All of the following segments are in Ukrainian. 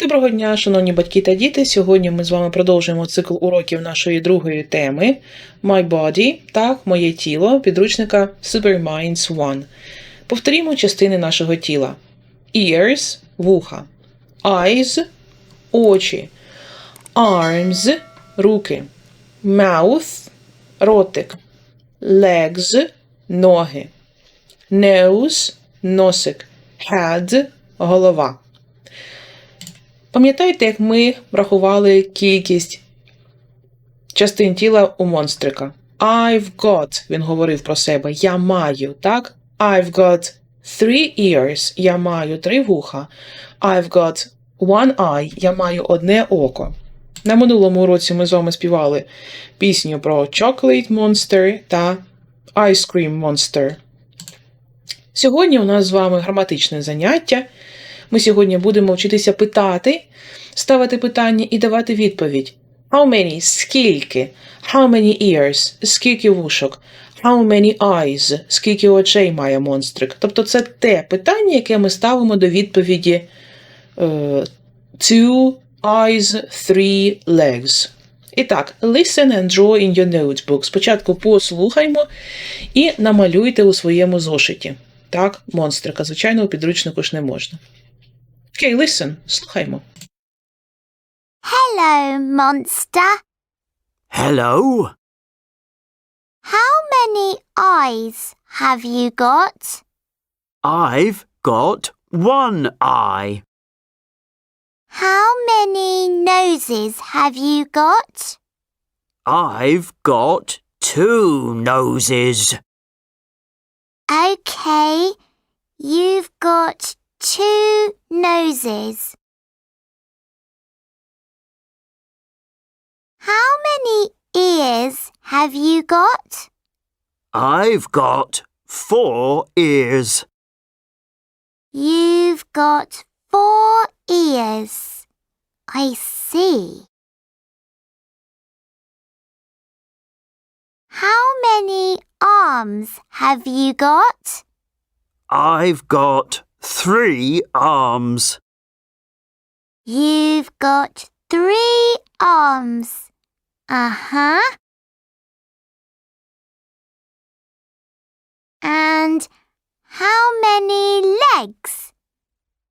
Доброго дня, шановні батьки та діти. Сьогодні ми з вами продовжуємо цикл уроків нашої другої теми My Body, так, моє тіло, підручника Superminds 1. Повторімо частини нашого тіла: Ears вуха, Eyes очі, Arms руки, Mouth ротик, Legs ноги, Nose носик, Head голова. Пам'ятаєте, як ми рахували кількість частин тіла у монстрика? I've got, він говорив про себе, я маю, так? I've got three ears, я маю три вуха. I've got one eye, я маю одне око. На минулому уроці ми з вами співали пісню про Chocolate Monster та Ice Cream Monster. Сьогодні у нас з вами граматичне заняття. Ми сьогодні будемо вчитися питати, ставити питання і давати відповідь. How many? Скільки? How many ears? Скільки вушок? How many eyes? Скільки очей має монстрик? Тобто це те питання, яке ми ставимо до відповіді е, two eyes, three legs. І так, listen and draw in your notebook. Спочатку послухаймо і намалюйте у своєму зошиті. Так, монстрика, звичайно, у підручнику ж не можна. Окей, listen, слухаймо. Hello, monster. Hello? How many eyes have you got? I've got one eye. How many noses have you got? I've got two noses. Okay, you've got two noses. How many ears have you got? I've got four ears. You've got four ears. I see. How many arms have you got? I've got three arms. You've got three arms. Uh huh. And how many legs?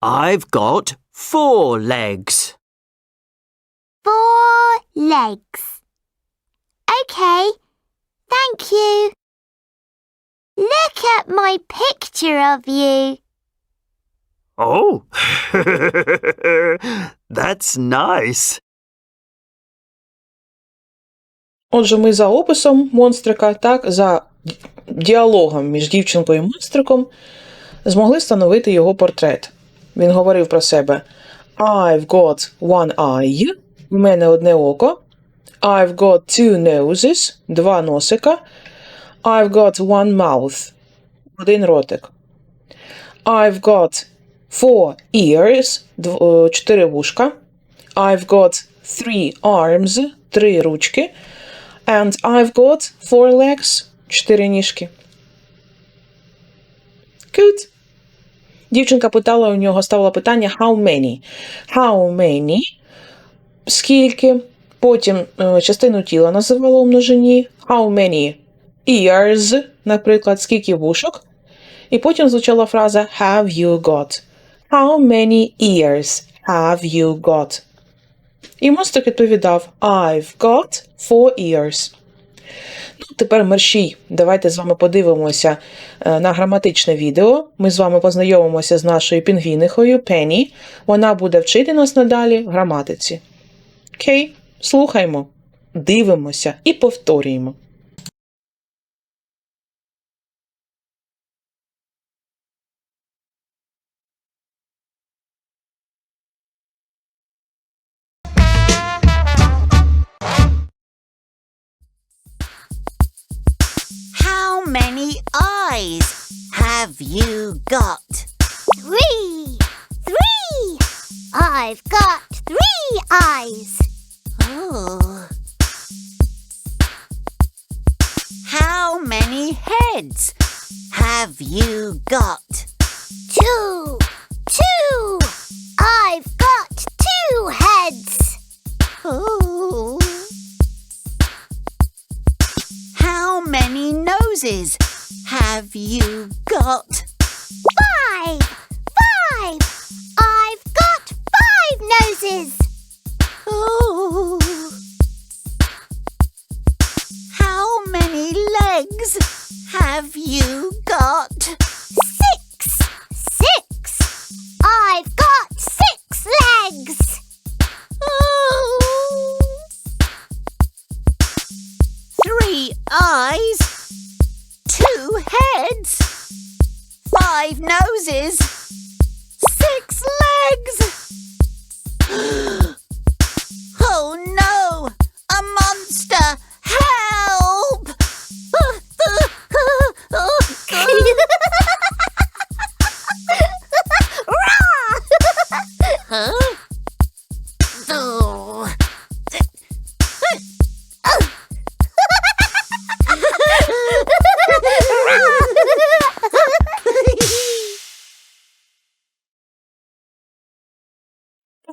I've got four legs. Four legs. Okay, thank you. Look at my picture of you. Oh, that's nice. Отже, ми за описом монстрика, так, за діалогом між дівчинкою і монстриком змогли встановити його портрет. Він говорив про себе: I've got one eye, в мене одне око. I've got two noses, два носика. I've got one mouth, один ротик. I've got four ears, е, чотири вушка. I've got three arms, три ручки. And I've got four legs, чотири ніжки. Good. Дівчинка питала у нього, ставила питання how many. How many? Скільки? Потім е, частину тіла називала у множині. How many ears, наприклад, скільки вушок. І потім звучала фраза have you got. How many ears have you got? І монстрик відповідав I've got four ears. Ну, тепер мерщій. Давайте з вами подивимося е, на граматичне відео. Ми з вами познайомимося з нашою пінгвінихою Пенні. Вона буде вчити нас надалі граматиці. Окей, слухаймо, дивимося і повторюємо. Many eyes have you got? Three! Three! I've got three eyes. Oh. How many heads have you got? Two! Two! I've got two Ooh. How many noses have you got? Five! Five! I've got five noses! Ooh. How many legs have you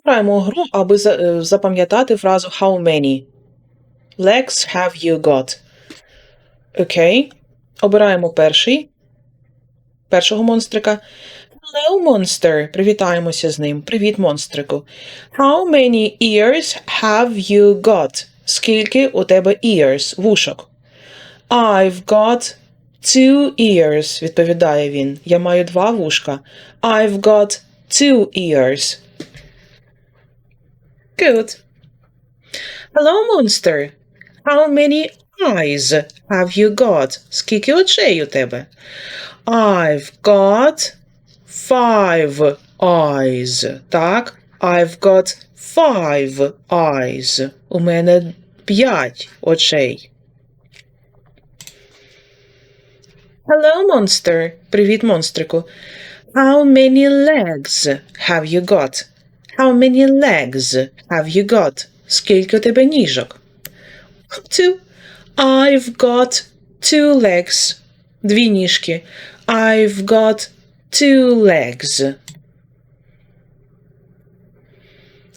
Граємо гру, аби е, запам'ятати фразу how many. Legs have you got? Окей. Обираємо перший. Першого монстрика. Hello, monster. Привітаємося з ним. Привіт, монстрику. How many ears have you got? Скільки у тебе ears, вушок? I've got two ears, відповідає він. Я маю два вушка. I've got two ears. Good. Hello, monster. How many eyes have you got? Скільки очей у тебе? I've got five eyes. Так? I've got five eyes. У мене п'ять очей. Hello, monster. Привіт, монстрику. How many legs have you got? How many legs have you got? Скільки у тебе ніжок? Two. I've got two legs. Дві ніжки. I've got two legs.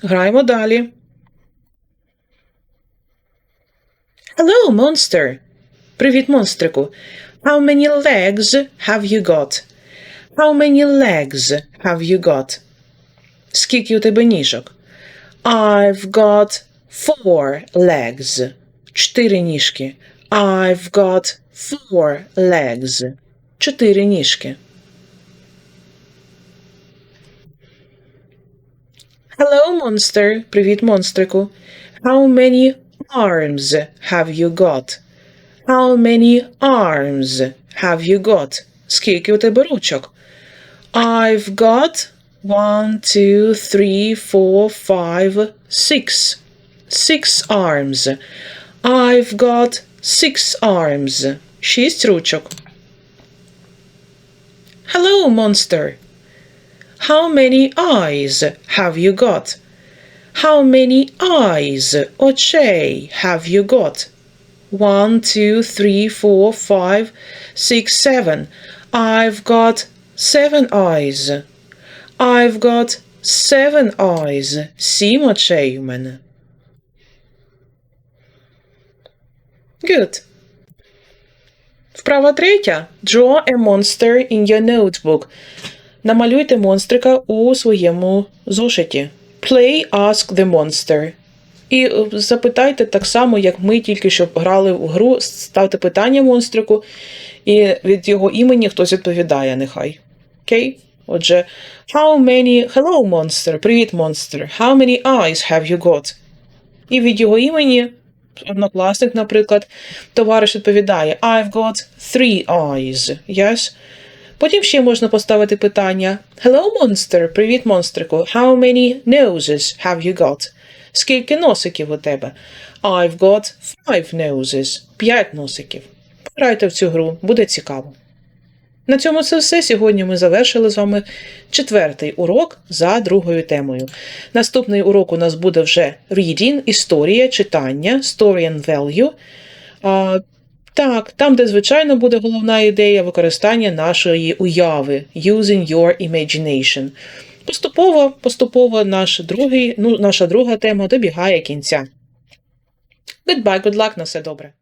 Граємо далі. Hello, monster. Привіт, монстрику. How many legs have you got? How many legs have you got? Скільки у тебе ніжок? I've got four legs. Чотири ніжки. I've got four legs. Чотири ніжки. Hello, monster. Привіт, монстрику. How many arms have you got? How many arms have you got? Скільки у тебе ручок? I've got one, two, three, four, five, six. Six arms. I've got six arms. Шість ручок. Hello, monster. How many eyes have you got? How many eyes, очей, have you got? One, two, three, four, five, six, seven. I've got seven eyes. I've got seven eyes. Сім очей у мене. Good. Вправа третя. Draw a monster in your notebook. Намалюйте монстрика у своєму зошиті. Play Ask the Monster. І е, запитайте так само, як ми тільки що грали в гру, ставте питання монстрику, і від його імені хтось відповідає, нехай. Окей? Отже, how many... Hello, monster. Привіт, монстр. How many eyes have you got? І від його імені, однокласник, наприклад, товариш відповідає I've got three eyes. Yes? Потім ще можна поставити питання Hello, monster. Привіт, монстрику. How many noses have you got? Скільки носиків у тебе? I've got five noses. П'ять носиків. Пограйте в цю гру, буде цікаво. На цьому це все. Сьогодні ми завершили з вами четвертий урок за другою темою. Наступний урок у нас буде вже reading, історія, читання, story and value. Так, там, де, звичайно, буде головна ідея використання нашої уяви using your imagination. Поступово, поступово наш другий, ну, наша друга тема добігає кінця. Goodbye, good luck, на все добре.